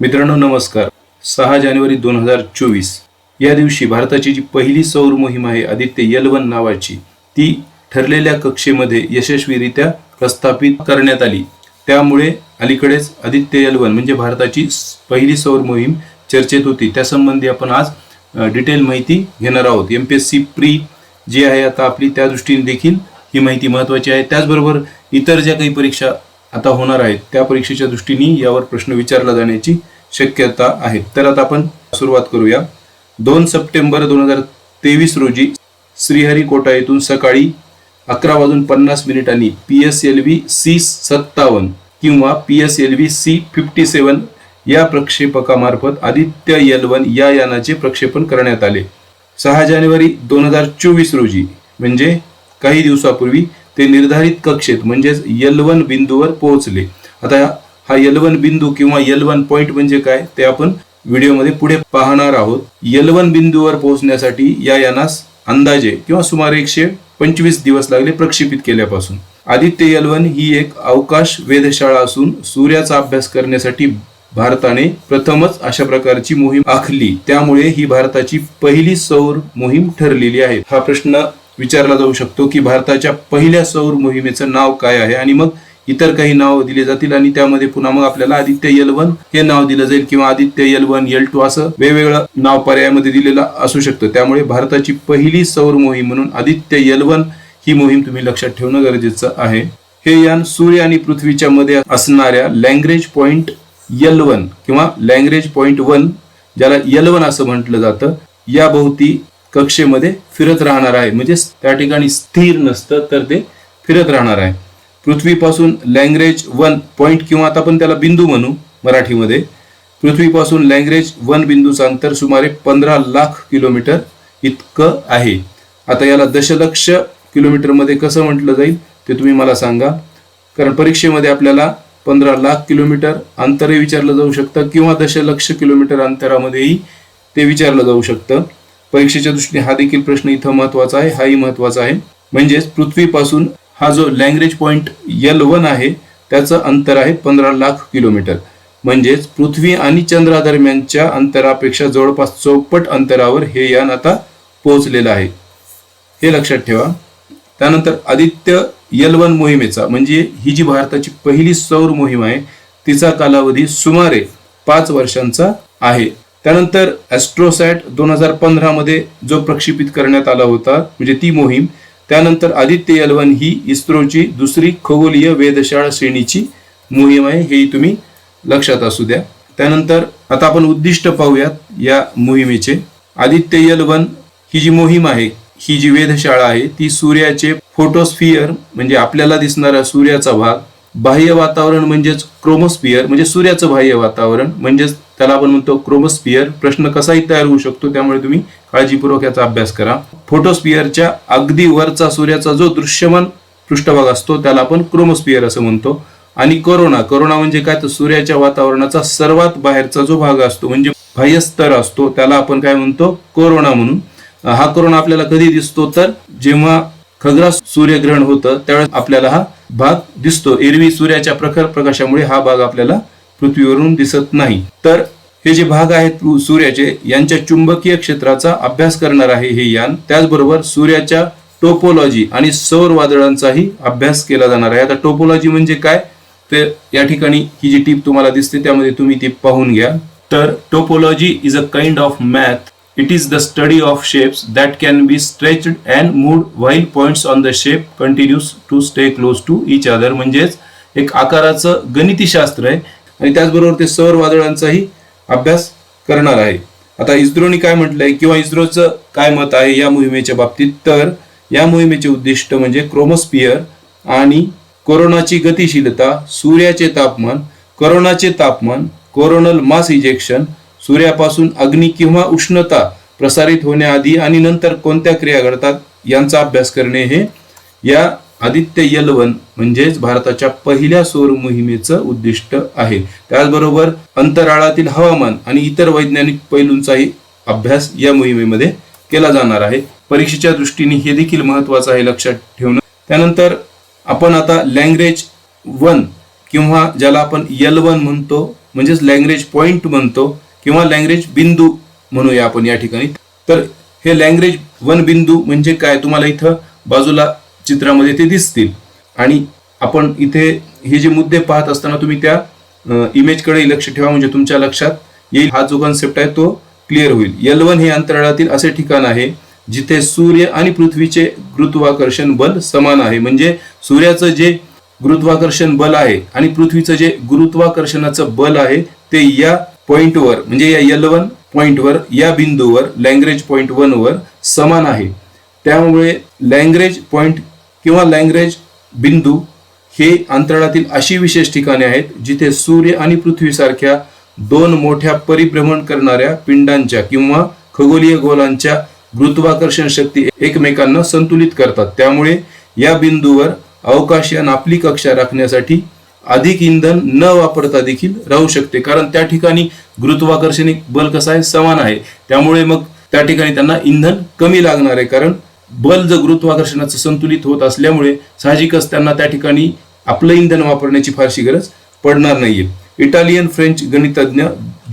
मित्रांनो नमस्कार. सहा जानेवारी दोन हजार चोवीस. या दिवशी भारताची जी पहिली सौर मोहीम आहे आदित्य यल वन नावाची ती ठरलेल्या कक्षेमध्ये यशस्वीरित्या प्रस्थापित करण्यात आली. त्यामुळे अलीकडेच आदित्य यल वन म्हणजे भारताची पहिली सौर मोहीम चर्चेत होती. त्यासंबंधी आपण आज डिटेल माहिती घेणार आहोत. M P S C pre जी आहे आता आपली त्या दृष्टीने देखील ही माहिती महत्त्वाची आहे. त्याचबरोबर इतर ज्या काही परीक्षा आता होणार आहेत. त्या परीक्षेच्या दृष्टीने यावर प्रश्न विचारला जाण्याची शक्यता आहे. तर आता आपण सुरुवात करूया. दोन सप्टेंबर दोन हजार तेवीस रोजी श्रीहरिकोटा येथून सकाळी अकरा वाजून पन्नास मिनिटांनी P S L V C सत्तावन्न किंवा P S L V C fifty seven या प्रक्षेपकामार्फत आदित्य यल वन या यानाचे प्रक्षेपण करण्यात आले. सहा जानेवारी दोन हजार चोवीस रोजी म्हणजे काही दिवसापूर्वी ते निर्धारित कक्षेत म्हणजेच यल वन बिंदूवर पोहोचले. आता हा यल वन बिंदू किंवा यल वन पॉइंट म्हणजे काय ते आपण व्हिडिओमध्ये पुढे पाहणार आहोत. यल वन बिंदूवर पोहोचण्यासाठी या यानास अंदाजे किंवा सुमारे एकशे पंचवीस दिवस लागले प्रक्षेपित केल्यापासून. आदित्य यल वन ही एक अवकाश वेधशाळा असून सूर्याचा अभ्यास करण्यासाठी भारताने प्रथमच अशा प्रकारची मोहीम आखली. त्यामुळे ही भारताची पहिली सौर मोहीम ठरलेली आहे. हा प्रश्न विचारला जाऊ शकतो की भारताच्या पहिल्या सौर मोहिमेचं नाव काय आहे आणि मग इतर काही नाव दिले जातील आणि त्यामध्ये पुन्हा मग आपल्याला आदित्य यल वन हे नाव दिलं जाईल किंवा Aditya L one L two असं वेगवेगळं नाव पर्यायामध्ये दिलेलं असू शकतं. त्यामुळे भारताची पहिली सौर मोहीम म्हणून आदित्य यल वन ही मोहीम तुम्ही लक्षात ठेवणं गरजेचं आहे. हे यान सूर्य आणि पृथ्वीच्या मध्ये असणाऱ्या लँग्रेज पॉइंट यल वन किंवा लँग्रेज पॉइंट वन ज्याला यल वन असं म्हटलं जातं या भोवती कक्षेमध्ये फिरत राहणार आहे. म्हणजे त्या ठिकाणी स्थिर नसतं तर ते फिरत राहणार आहे. पृथ्वीपासून लँग्रेज वन पॉईंट किंवा आता आपण त्याला बिंदू म्हणू मराठीमध्ये. पृथ्वीपासून लँग्रेज वन बिंदूचं अंतर सुमारे पंधरा लाख किलोमीटर इतकं आहे. आता याला दशलक्ष किलोमीटरमध्ये कसं म्हटलं जाईल ते तुम्ही मला सांगा. कारण परीक्षेमध्ये आपल्याला पंधरा लाख किलोमीटर अंतरही विचारलं जाऊ शकतं किंवा दशलक्ष किलोमीटर अंतरामध्येही ते विचारलं जाऊ शकतं. परीक्षेच्या दृष्टीने हा देखील प्रश्न इथं महत्त्वाचा आहे हाही महत्त्वाचा आहे. म्हणजेच पृथ्वीपासून हा जो लँग्वेज पॉइंट यल वन आहे त्याचं अंतर आहे पंधरा लाख किलोमीटर. म्हणजेच पृथ्वी आणि चंद्रादरम्यानच्या अंतरापेक्षा जवळपास चौपट अंतरावर हे यान आता पोहोचलेलं आहे. हे लक्षात ठेवा. त्यानंतर आदित्य यल वन मोहिमेचा म्हणजे ही जी भारताची पहिली सौर मोहीम आहे तिचा कालावधी सुमारे पाच वर्षांचा आहे. त्यानंतर ॲस्ट्रोसॅट दोन हजार पंधरामध्ये जो प्रक्षेपित करण्यात आला होता म्हणजे ती मोहीम त्यानंतर आदित्य यल वन ही इस्रोची दुसरी खगोलीय वेधशाळा श्रेणीची मोहीम आहे हेही तुम्ही लक्षात असू द्या. त्यानंतर आता आपण उद्दिष्ट पाहूयात या मोहिमेचे. आदित्य यल वन ही जी मोहीम आहे ही जी वेधशाळा आहे ती सूर्याचे फोटोस्फिअर म्हणजे आपल्याला दिसणारा सूर्याचा भाग बाह्य वातावरण म्हणजेच क्रोमोस्फिअर म्हणजे सूर्याचं बाह्य वातावरण म्हणजेच त्याला आपण म्हणतो क्रोमोस्फिअर प्रश्न कसाही तयार होऊ शकतो त्यामुळे तुम्ही काळजीपूर्वक याचा अभ्यास करा. फोटोस्पियरच्या अगदी वरचा सूर्याचा जो दृश्यमान पृष्ठभाग असतो त्याला आपण क्रोमोस्पियर असं म्हणतो. आणि कोरोना कोरोना म्हणजे काय? तर सूर्याच्या वातावरणाचा सर्वात बाहेरचा जो भाग असतो म्हणजे बाह्यस्तर असतो त्याला आपण काय म्हणतो? कोरोना म्हणून. हा कोरोना आपल्याला कधी दिसतो? तर जेव्हा खग्रा सूर्यग्रहण होतं त्यावेळेस आपल्याला हा भाग दिसतो. एरवी सूर्याच्या प्रखर प्रकाशामुळे हा भाग आपल्याला पृथ्वीवरून दिसत नाही. तर हे जे भाग आहेत सूर्याचे यांच्या चुंबकीय क्षेत्राचा अभ्यास करणार आहे हे यान. त्याचबरोबर सूर्याच्या टोपोलॉजी आणि सौर वादळांचाही अभ्यास केला जाणार आहे. आता टोपोलॉजी म्हणजे काय? तर या ठिकाणी ही जी टीप तुम्हाला दिसते त्यामध्ये तुम्ही ती पाहून घ्या. तर topology is a kind of math. It is the study of shapes that can be stretched and moved while points on the shape continues to stay close to each other. म्हणजेच एक आकाराचं गणिती शास्त्र आहे. आणि त्याचबरोबर ते सौर वादळांचाही अभ्यास करणार आहे. आता इस्रोने काय म्हटलंय किंवा इस्रोचं काय मत आहे या मोहिमेच्या बाबतीत? तर या मोहिमेचे उद्दिष्ट म्हणजे क्रोमोस्पियर आणि कोरोनाची गतिशीलता सूर्याचे तापमान कोरोनाचे तापमान कोरोनल मास इजेक्शन सूर्यापासून अग्नी किंवा उष्णता प्रसारित होण्याआधी आणि नंतर कोणत्या क्रिया घडतात यांचा अभ्यास करणे हे या आदित्य यल वन म्हणजेच भारताच्या पहिल्या सौर मोहिमेचं उद्दिष्ट आहे. त्याचबरोबर अंतराळातील हवामान आणि इतर वैज्ञानिक पैलूंचाही अभ्यास या मोहिमेमध्ये केला जाणार आहे. परीक्षेच्या दृष्टीने हे देखील महत्वाचं आहे लक्षात ठेवणं. त्यानंतर आपण आता लँग्वेज वन किंवा ज्याला आपण यल वन म्हणतो म्हणजेच लँग्वेज पॉइंट म्हणतो किंवा लँग्वेज बिंदू म्हणूया आपण या ठिकाणी. तर हे लँग्वेज वन बिंदू म्हणजे काय? तुम्हाला इथं बाजूला चित्रामध्ये ते दिसतील. आणि आपण इथे हे जे मुद्दे पाहत असताना तुम्ही त्या इमेजकडे लक्ष ठेवा म्हणजे तुमच्या लक्षात येईल. हा जो कॉन्सेप्ट आहे तो क्लिअर होईल. यल वन हे अंतराळातील असे ठिकाण आहे जिथे सूर्य आणि पृथ्वीचे गुरुत्वाकर्षण बल समान आहे. म्हणजे सूर्याचं जे गुरुत्वाकर्षण बल आहे आणि पृथ्वीचं जे गुरुत्वाकर्षणाचं बल आहे ते या पॉइंटवर म्हणजे या यल वन पॉइंटवर या बिंदूवर लँग्रेज पॉइंट वन वर समान आहे. त्यामुळे लँग्रेज पॉइंट किंवा लँग्रेज बिंदू हे अंतराळातील अशी विशेष ठिकाणे आहेत जिथे सूर्य आणि पृथ्वीसारख्या दोन मोठ्या परिभ्रमण करणाऱ्या पिंडांच्या किंवा खगोलीय गोलांच्या गुरुत्वाकर्षण शक्ती एकमेकांना संतुलित करतात. त्यामुळे या बिंदूवर अवकाशयान आपली कक्षा राखण्यासाठी अधिक इंधन न वापरता देखील राहू शकते. कारण त्या ठिकाणी गुरुत्वाकर्षण बल कसा आहे? समान आहे. त्यामुळे मग त्या ठिकाणी त्यांना इंधन कमी लागणार आहे. कारण बल जर गुरुत्वाकर्षणाचं संतुलित होत असल्यामुळे साहजिकच त्यांना त्या ठिकाणी आपलं इंधन वापरण्याची फारशी गरज पडणार नाहीये. इटालियन फ्रेंच गणितज्ञ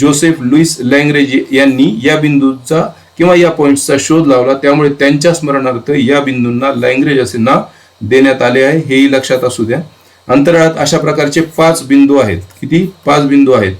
जोसेफ लुईस लँग्रेज यांनी या बिंदूचा किंवा या पॉईंटचा शोध लावला. त्यामुळे त्यांच्या स्मरणार्थ या बिंदूंना लँग्रेज असे नाव देण्यात आले आहे. हेही लक्षात असू द्या. अंतराळात अशा प्रकारचे पाच बिंदू आहेत. किती? पाच बिंदू आहेत.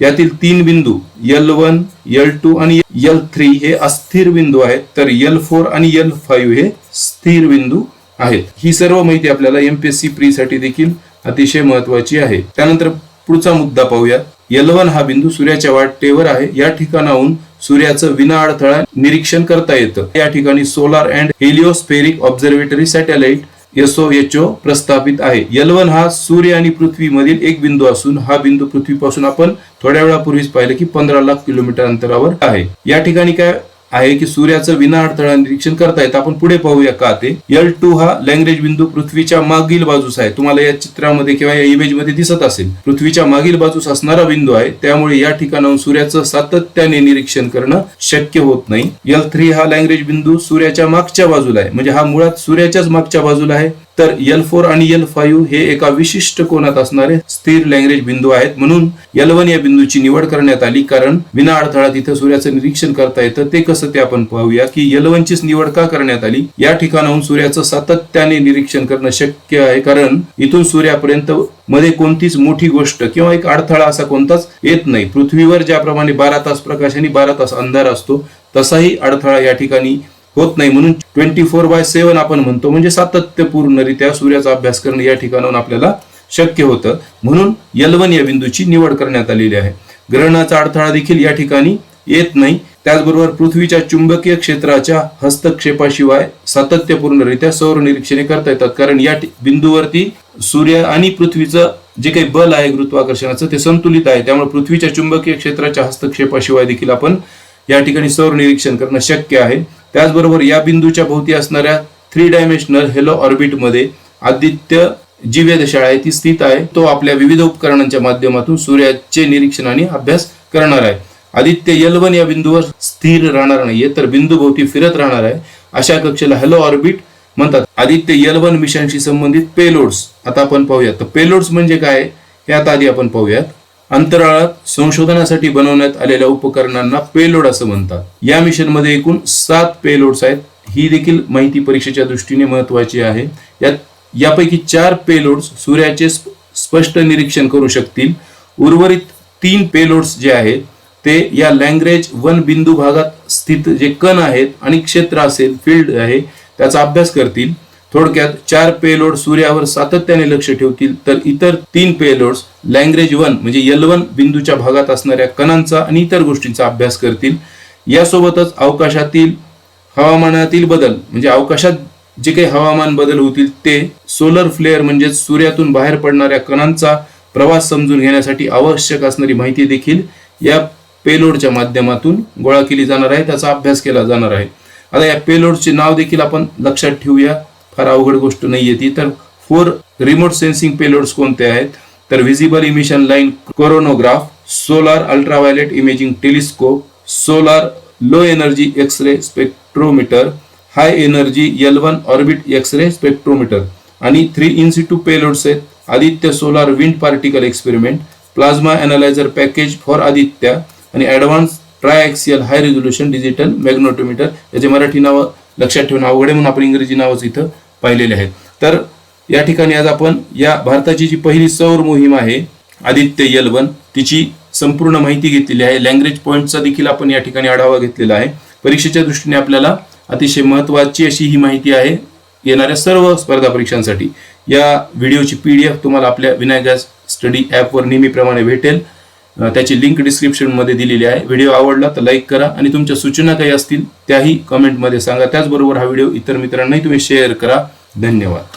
यातील तीन बिंदू यल वन यल टू आणि यल थ्री हे अस्थिर बिंदू आहेत. तर यल फोर आणि यल फाईव्ह हे स्थिर बिंदू आहेत. ही सर्व माहिती आपल्याला एमपीएससी प्री साठी देखील अतिशय महत्वाची आहे. त्यानंतर पुढचा मुद्दा पाहूया. यल वन हा बिंदू सूर्याच्या वाटेवर आहे. या ठिकाणाहून सूर्याचं विना अडथळा निरीक्षण करता येतं. या ठिकाणी solar and heliospheric observatory satellite SOHO प्रस्थापित आहे. यलवन हा सूर्य आणि पृथ्वी मधील एक बिंदू असून हा बिंदू पृथ्वीपासून आपण थोड्या वेळापूर्वीच पाहिलं की पंधरा लाख किलोमीटर अंतरावर आहे. या ठिकाणी काय आहे की सूर्याचं विना अडथळा निरीक्षण करता येतं आपण पुढे पाहूया का ते? एल टू हा लँग्रेज बिंदू पृथ्वीच्या मागील बाजूस आहे. तुम्हाला या चित्रामध्ये किंवा या इमेजमध्ये दिसत असेल. पृथ्वीच्या मागील बाजूस असणारा बिंदू आहे. त्यामुळे या ठिकाणाहून सूर्याचं सातत्याने निरीक्षण करणं शक्य होत नाही. एल थ्री हा लँग्रेज बिंदू सूर्याच्या मागच्या बाजूला आहे. म्हणजे हा मुळात सूर्याच्याच मागच्या बाजूला आहे. तर एल फोर आणि एल फाईव्ह हे एका विशिष्ट कोनात असणारे स्थिर लँग्वेज बिंदू आहेत. म्हणून एल वन या बिंदूची निवड करण्यात आली. कारण विना अडथळा तिथं सूर्याचं निरीक्षण करता येतं. ते कसं ते आपण पाहूया की यल वनचीच निवड का करण्यात आली? या ठिकाणाहून सूर्याचं सातत्याने निरीक्षण करणं शक्य आहे. कारण इथून सूर्यापर्यंत मध्ये कोणतीच मोठी गोष्ट किंवा एक अडथळा असा कोणताच येत नाही. पृथ्वीवर ज्याप्रमाणे बारा तास प्रकाश आणि बारा तास अंधार असतो तसाही अडथळा या ठिकाणी होत नाही म्हणून ट्वेंटी फोर बाय सेव्हन आपण म्हणतो. म्हणजे सातत्यपूर्णरित्या सूर्याचा अभ्यास करणं या ठिकाणाहून आपल्याला शक्य होतं. म्हणून यलवन या बिंदूची निवड करण्यात आलेली आहे. ग्रहणाचा अडथळा देखील या ठिकाणी येत नाही. त्याचबरोबर पृथ्वीच्या चुंबकीय क्षेत्राच्या हस्तक्षेपाशिवाय सातत्यपूर्णरित्या सौर निरीक्षणे करता येतात. कारण या ठि- बिंदूवरती सूर्य आणि पृथ्वीचं जे काही बल आहे गुरुत्वाकर्षणाचं ते संतुलित आहे. त्यामुळे पृथ्वीच्या चुंबकीय क्षेत्राच्या हस्तक्षेपाशिवाय देखील आपण या ठिकाणी सौर निरीक्षण करणं शक्य आहे. त्याचबरोबर या बिंदूच्या भोवती असणाऱ्या थ्री डायमेन्शनल हेलो ऑर्बिटमध्ये आदित्य जी वेधशाळा आहे ती स्थित आहे. तो आपल्या विविध उपकरणांच्या माध्यमातून सूर्याचे निरीक्षण आणि अभ्यास करणार आहे. आदित्य यलवन या बिंदूवर स्थिर राहणार नाहीये तर बिंदू भोवती फिरत राहणार आहे. अशा कक्षेला हेलो ऑर्बिट म्हणतात. आदित्य यलवन मिशनशी संबंधित पेलोड्स आता आपण पाहूयात. तर पेलोड्स म्हणजे काय हे आता आधी आपण पाहूयात. अंतराळात संशोधनासाठी बनवण्यात आलेल्या उपकरणांना पेलोड असं म्हणतात. या मिशनमध्ये एकूण सात पेलोड्स आहेत. ही देखील माहिती परीक्षेच्या दृष्टीने महत्वाची आहे. यात यापैकी चार पेलोड्स सूर्याचे स्पष्ट निरीक्षण करू शकतील. उर्वरित तीन पेलोड्स जे आहेत ते या लँग्रेज वन बिंदू भागात स्थित जे कण आहेत आणि क्षेत्र असेल फील्ड आहे त्याचा अभ्यास करतील. थोडक्यात चार पेलोड सूर्यावर सातत्याने लक्ष ठेवतील तर इतर तीन पेलोड्स लँग्रेज वन म्हणजे यल वन बिंदूच्या भागात असणाऱ्या कणांचा आणि इतर गोष्टींचा अभ्यास करतील. यासोबतच अवकाशातील हवामानातील बदल म्हणजे अवकाशात जे काही हवामान बदल होतील ते सोलर फ्लेअर म्हणजे सूर्यातून बाहेर पडणाऱ्या कणांचा प्रवास समजून घेण्यासाठी आवश्यक असणारी माहिती देखील या पेलोडच्या माध्यमातून गोळा केली जाणार आहे त्याचा अभ्यास केला जाणार आहे. आता या पेलोडचे नाव देखील आपण लक्षात ठेवूया. फार अवघड गोष्ट नाहीये ती. तर फोर रिमोट सेन्सिंग पेलोड्स कोणते आहेत? तर visible emission line coronagraph solar ultraviolet imaging telescope solar low energy X ray spectrometer high energy L one orbit X ray spectrometer आणि थ्री इन्सिटू पेलोड्स आहेत. Aditya solar wind particle experiment plasma analyser package for Aditya आणि advanced triaxial high resolution digital magnetometer याचे मराठी नावं लक्षात ठेवून अवघड आहे म्हणून आपण इंग्रजी नावच इथं पाहिलेले आहेत. तर या ठिकाणी आज आपण या भारताची जी पहिली सौर मोहीम आहे आदित्य यल वन तिची संपूर्ण माहिती घेतलेली आहे. लँग्वेज पॉईंटचा देखील आपण या ठिकाणी आढावा घेतलेला आहे. परीक्षेच्या दृष्टीने आपल्याला अतिशय महत्वाची अशी ही माहिती आहे येणाऱ्या सर्व स्पर्धा परीक्षांसाठी. या व्हिडिओची पी डी एफ तुम्हाला आपल्या विनायक स्टडी ॲपवर नेहमीप्रमाणे भेटेल. त्याची लिंक डिस्क्रिप्शनमध्ये दिलेली आहे. व्हिडिओ आवडला तर लाईक करा आणि तुमच्या सूचना काही असतील त्याही कमेंटमध्ये सांगा. त्याचबरोबर हा व्हिडिओ इतर मित्रांनाही तुम्ही शेअर करा. धन्यवाद.